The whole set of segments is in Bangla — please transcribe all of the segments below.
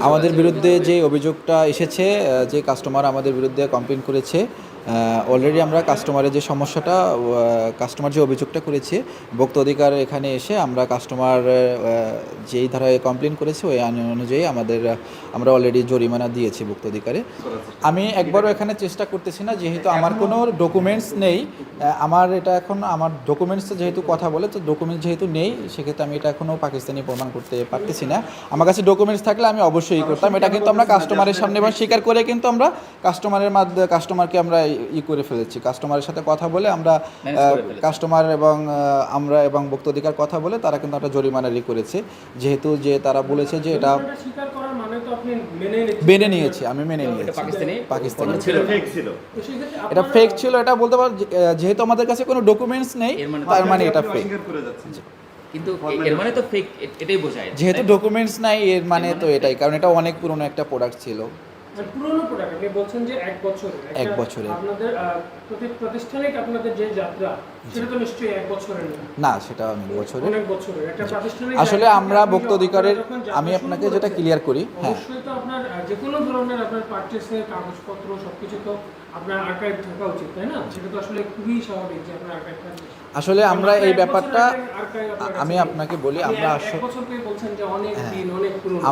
আমাদের বিরুদ্ধে যে অভিযোগটা এসেছে যে কাস্টমার আমাদের বিরুদ্ধে কমপ্লেন করেছে অলরেডি আমরা কাস্টমারের যে সমস্যাটা কাস্টমার যে অভিযোগটা করেছে, ভোক্তা অধিকার এখানে এসে আমরা কাস্টমার যেই ধারায় কমপ্লেন করেছে, ওই আইন অনুযায়ী আমাদের, আমরা অলরেডি জরিমানা দিয়েছি ভোক্তা অধিকারে। আমি একবারও এখানে চেষ্টা করতেছি না, যেহেতু আমার কোনো ডকুমেন্টস নেই আমার এটা এখন, আমার ডকুমেন্টস যেহেতু কথা বলে, তো ডকুমেন্টস যেহেতু নেই, সেক্ষেত্রে আমি এটা এখনও পাকিস্তানি প্রমাণ করতে পারতেছি না। আমার কাছে ডকুমেন্টস থাকলে আমি অবশ্যই করতাম, এটা কিন্তু আমরা কাস্টমারের সামনে বা স্বীকার করে কিন্তু আমরা কাস্টমারের মাধ্যমে কাস্টমারকে আমরা ই করে ফেলেছি। কাস্টমারের সাথে কথা বলে আমরা। কাস্টমার এবং আমরা এবং ভোক্তা অধিকার কথা বলে তারা কিন্তু একটা জরিমানা ই করেছে। যেহেতু যে তারা বলেছে যে এটা এটা স্বীকার করার মানে তো আপনি মেনে নিয়েছি আমি মেনে নিয়েছি। পাকিস্তানি? পাকিস্তানি। ছিল না। ফেক ছিল। তো সেক্ষেত্রে এটা ফেক ছিল এটা বলতে পার যেহেতু আমাদের কাছে কোনো ডকুমেন্টস নেই মানে তার মানে এটা ফেক কিন্তু এর মানে তো ফেক এটাই বোঝায় যেহেতু ডকুমেন্টস নাই এর মানে তো এটাই কারণ এটা অনেক পুরনো একটা প্রোডাক্ট ছিল। পুরোনো প্রোডাক্ট আপনি বলছেন যে এক বছরের। এক একটা আপনাদের প্রতি প্রতিষ্ঠানিক আপনাদের যে যাত্রা সেটা তো নিশ্চয়ই এক বছরের না? সেটা অনেক বছরের। একটা আসলে আমরা ভক্ত অধিকারের আমি আপনাকে যেটা ক্লিয়ার করি হ্যাঁ। অবশ্যই তো আপনার যে কোনো ধরনের আপনার পারচেসের কাগজপত্র সবকিছু তো আপনার আর্কাইভ থাকা উচিত তাই না? সেটা তো আসলে খুবই স্বাভাবিক যে আপনার আর্কাইভ আসলে আমরা এই ব্যাপারটা আমি আপনাকে বলি আমরা হ্যাঁ।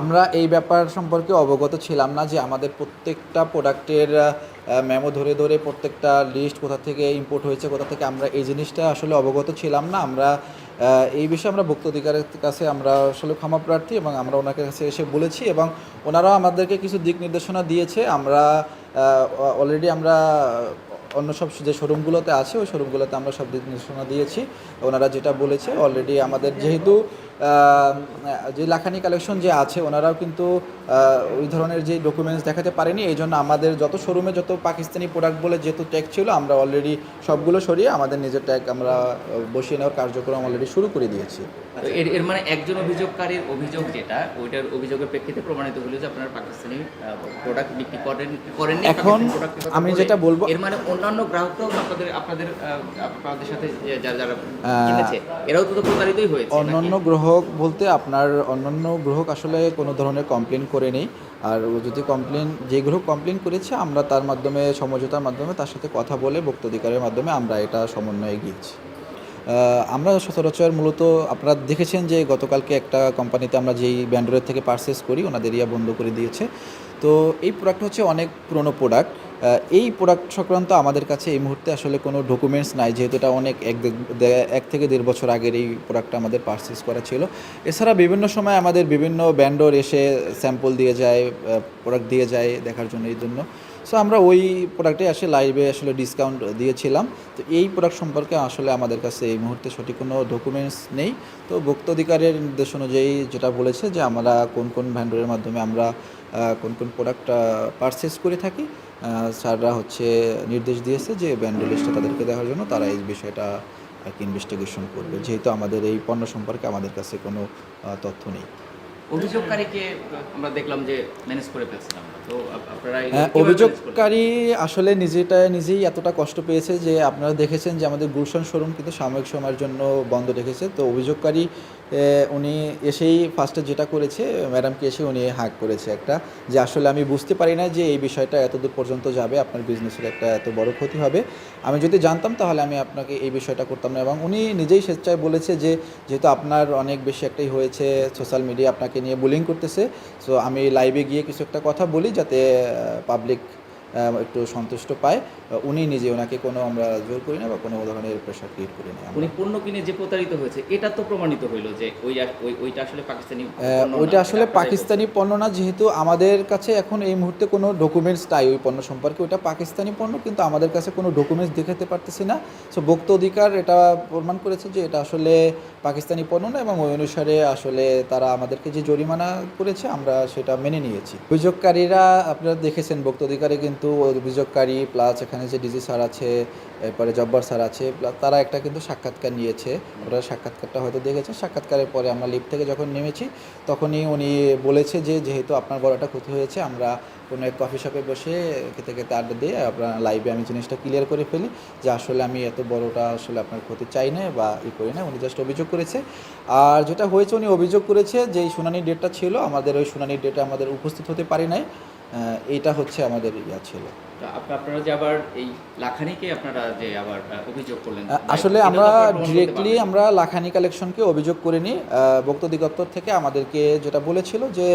আমরা এই ব্যাপার সম্পর্কে অবগত ছিলাম না যে আমাদের প্রত্যেকটা প্রোডাক্টের মেমো ধরে ধরে প্রত্যেকটা লিস্ট কোথা থেকে ইম্পোর্ট হয়েছে কোথা থেকে আমরা এই জিনিসটা আসলে অবগত ছিলাম না। আমরা এই বিষয়ে আমরা ভোক্তা অধিকারের কাছে আমরা আসলে ক্ষমা প্রার্থী এবং আমরা ওনার কাছে এসে বলেছি এবং ওনারাও আমাদেরকে কিছু দিক নির্দেশনা দিয়েছে। আমরা অলরেডি আমরা অন্য সব যে শোরুমগুলোতে আছে, ওই শোরুমগুলোতে আমরা সব দিক নির্দেশনা দিয়েছি। ওনারা যেটা বলেছে অলরেডি আমাদের যেহেতু যে লাখানি কালেকশন যে আছে ওনারাও কিন্তু ওই ধরনের যে ডকুমেন্টস দেখাতে পারেনি এই জন্য আমাদের যত শোরুমে যত পাকিস্তানি প্রোডাক্ট বলে যেহেতু ট্যাগ ছিল আমরা অলরেডি সবগুলো সরিয়ে আমাদের নিজের ট্যাগ আমরা বসিয়ে নেওয়ার কার্যক্রম অলরেডি শুরু করে দিয়েছি। এর এর মানে একজন অভিযোগকারীর অভিযোগ যেটা ওইটার অভিযোগের প্রেক্ষিতে প্রমাণিত হলো যে আপনারা পাকিস্তানি প্রোডাক্ট বিক্রি করেন করেননি এখন আমি যেটা বলবো- এর মানে অন্যান্য গ্রাহকরাও আপনাদের আপনাদের আপনাদের সাথে যারা যারা কিনেছে এরাও তো প্রতারিতই হয়েছে অন্যান্য অন্যান্য গ্রাহক বলতে আপনার অন্যান্য গ্রাহক আসলে কোনো ধরনের কমপ্লেন করে নেই। আর যদি কমপ্লেন যে গ্রহ কমপ্লেন করেছে, আমরা তার মাধ্যমে, সমঝোতার মাধ্যমে তার সাথে কথা বলে বক্তাধিকারের মাধ্যমে আমরা এটা সমন্বয়ে গিয়েছি। আমরা সচরাচর মূলত আপনারা দেখেছেন যে গতকালকে একটা কোম্পানিতে আমরা যেই ব্যান্ডরের থেকে পারচেস করি ওনাদের ইয়া বন্ধ করে দিয়েছে। তো এই প্রোডাক্ট হচ্ছে অনেক পুরনো প্রোডাক্ট এই প্রোডাক্ট সংক্রান্ত আমাদের কাছে এই মুহূর্তে আসলে কোনো ডকুমেন্টস নাই, যেহেতু এটা অনেক এক এক থেকে দেড় বছর আগের এই প্রোডাক্টটা আমাদের পারচেস করা ছিল। এছাড়া বিভিন্ন সময় আমাদের বিভিন্ন ব্যান্ডর এসে স্যাম্পল দিয়ে যায় প্রোডাক্ট দিয়ে যায় দেখার জন্য এই জন্য। সো আমরা ওই প্রোডাক্টে আসলে লাইভে আসলে ডিসকাউন্ট দিয়েছিলাম। তো এই প্রোডাক্ট সম্পর্কে আসলে আমাদের কাছে এই মুহূর্তে সঠিক কোনো ডকুমেন্টস নেই। তো ভোক্তা অধিকারের নির্দেশ অনুযায়ী যেটা বলেছে যে, আমরা কোন কোন ভ্যান্ডরের মাধ্যমে আমরা কোন কোন প্রোডাক্ট পারচেস করে থাকি স্যাররা হচ্ছে নির্দেশ দিয়েছে যে ব্যান্ড লিস্টটা তাদেরকে দেওয়ার জন্য তারা এই বিষয়টা আর কি ইনভেস্টিগেশন করবে। যেহেতু আমাদের এই পণ্য সম্পর্কে আমাদের কাছে কোনো তথ্য নেই। অভিযোগকারীকে আমরা দেখলাম যে ম্যানেজ করে ফেলছিলাম তো আপনারা হ্যাঁ? অভিযোগকারী আসলে নিজেটা নিজেই এতটা কষ্ট পেয়েছে যে আপনারা দেখেছেন যে আমাদের গুলশান শোরুম কিন্তু সাময়িক সময়ের জন্য বন্ধ রেখেছে। তো অভিযোগকারী উনি এসেই ফার্স্টে যেটা করেছে ম্যাডামকে এসে উনি হাক করেছে একটা যে আসলে আমি বুঝতে পারি না যে এই বিষয়টা এত দূর পর্যন্ত যাবে আপনার বিজনেসের একটা এত বড় ক্ষতি হবে। আমি যদি জানতাম তাহলে আমি আপনাকে এই বিষয়টা করতাম না। এবং উনি নিজেই স্বেচ্ছায় বলেছে যে যেহেতু আপনার অনেক বেশি একটাই হয়েছে সোশ্যাল মিডিয়া আপনাকে নিয়ে বুলিং করতেছে। সো আমি লাইভে গিয়ে কিছু একটা কথা বলি যাতে পাবলিক একটু সন্তুষ্ট পায়। উনি নিজে ওনাকে কোনো আমরা জোর করি না বা কোনো ধরনের প্রেশার ক্রিয়েট করি না উনি পণ্য কিনে যে প্রতারিত হয়েছে এটা তো প্রমাণিত হইল যে ওই ওই ওইটা আসলে পাকিস্তানি ওইটা আসলে পাকিস্তানি পণ্য না যেহেতু আমাদের কাছে এখন এই মুহূর্তে কোনো ডকুমেন্টস নাই ওই পণ্য সম্পর্কে। ওইটা পাকিস্তানি পণ্য কিন্তু আমাদের কাছে কোনো ডকুমেন্টস দেখাতে পারতেছি না। সো ভোক্তা অধিকার এটা প্রমাণ করেছে যে এটা আসলে পাকিস্তানি পণ্য না এবং ওই অনুসারে আসলে তারা আমাদেরকে যে জরিমানা করেছে আমরা সেটা মেনে নিয়েছি। অভিযোগকারীরা আপনারা দেখেছেন ভোক্তা অধিকারে কিন্তু যেহেতু অভিযোগকারী প্লাস এখানে যে ডিজি স্যার আছে, এরপরে জব্বার স্যার আছে তারা একটা কিন্তু সাক্ষাৎকার নিয়েছে। ওরা সাক্ষাৎকারটা হয়তো দেখেছে। সাক্ষাৎকারের পরে আমরা লিফট থেকে যখন নেমেছি, তখনই উনি বলেছে যে, যেহেতু আপনার গলাটা ক্ষতি হয়েছে, আমরা কোনো এক কফি শপে বসে খেতে খেতে আড্ডা দিয়ে আপনার লাইভে আমি জিনিসটা ক্লিয়ার করে ফেলি, যে আসলে আমি এত বড়টা আসলে আপনার ক্ষতি চাই না বা ই করি না। উনি জাস্ট অভিযোগ করেছে। আর যেটা হয়েছে, উনি অভিযোগ করেছে যে, এই শুনানির ডেটটা ছিল, আমাদের ওই শুনানির ডেটে আমাদের উপস্থিত হতে পারি নাই। এইটা হচ্ছে আমাদের ইয়া ছিল। আপনারা যে আবার এই লাখানিকে আপনারা যে আবার অভিযোগ করলেন আসলে আমরা ডিরেক্টলি আমরা লাখানি কালেকশনকে অভিযোগ করিনি। দিগত্তর থেকে আমাদেরকে যেটা বলেছিল যে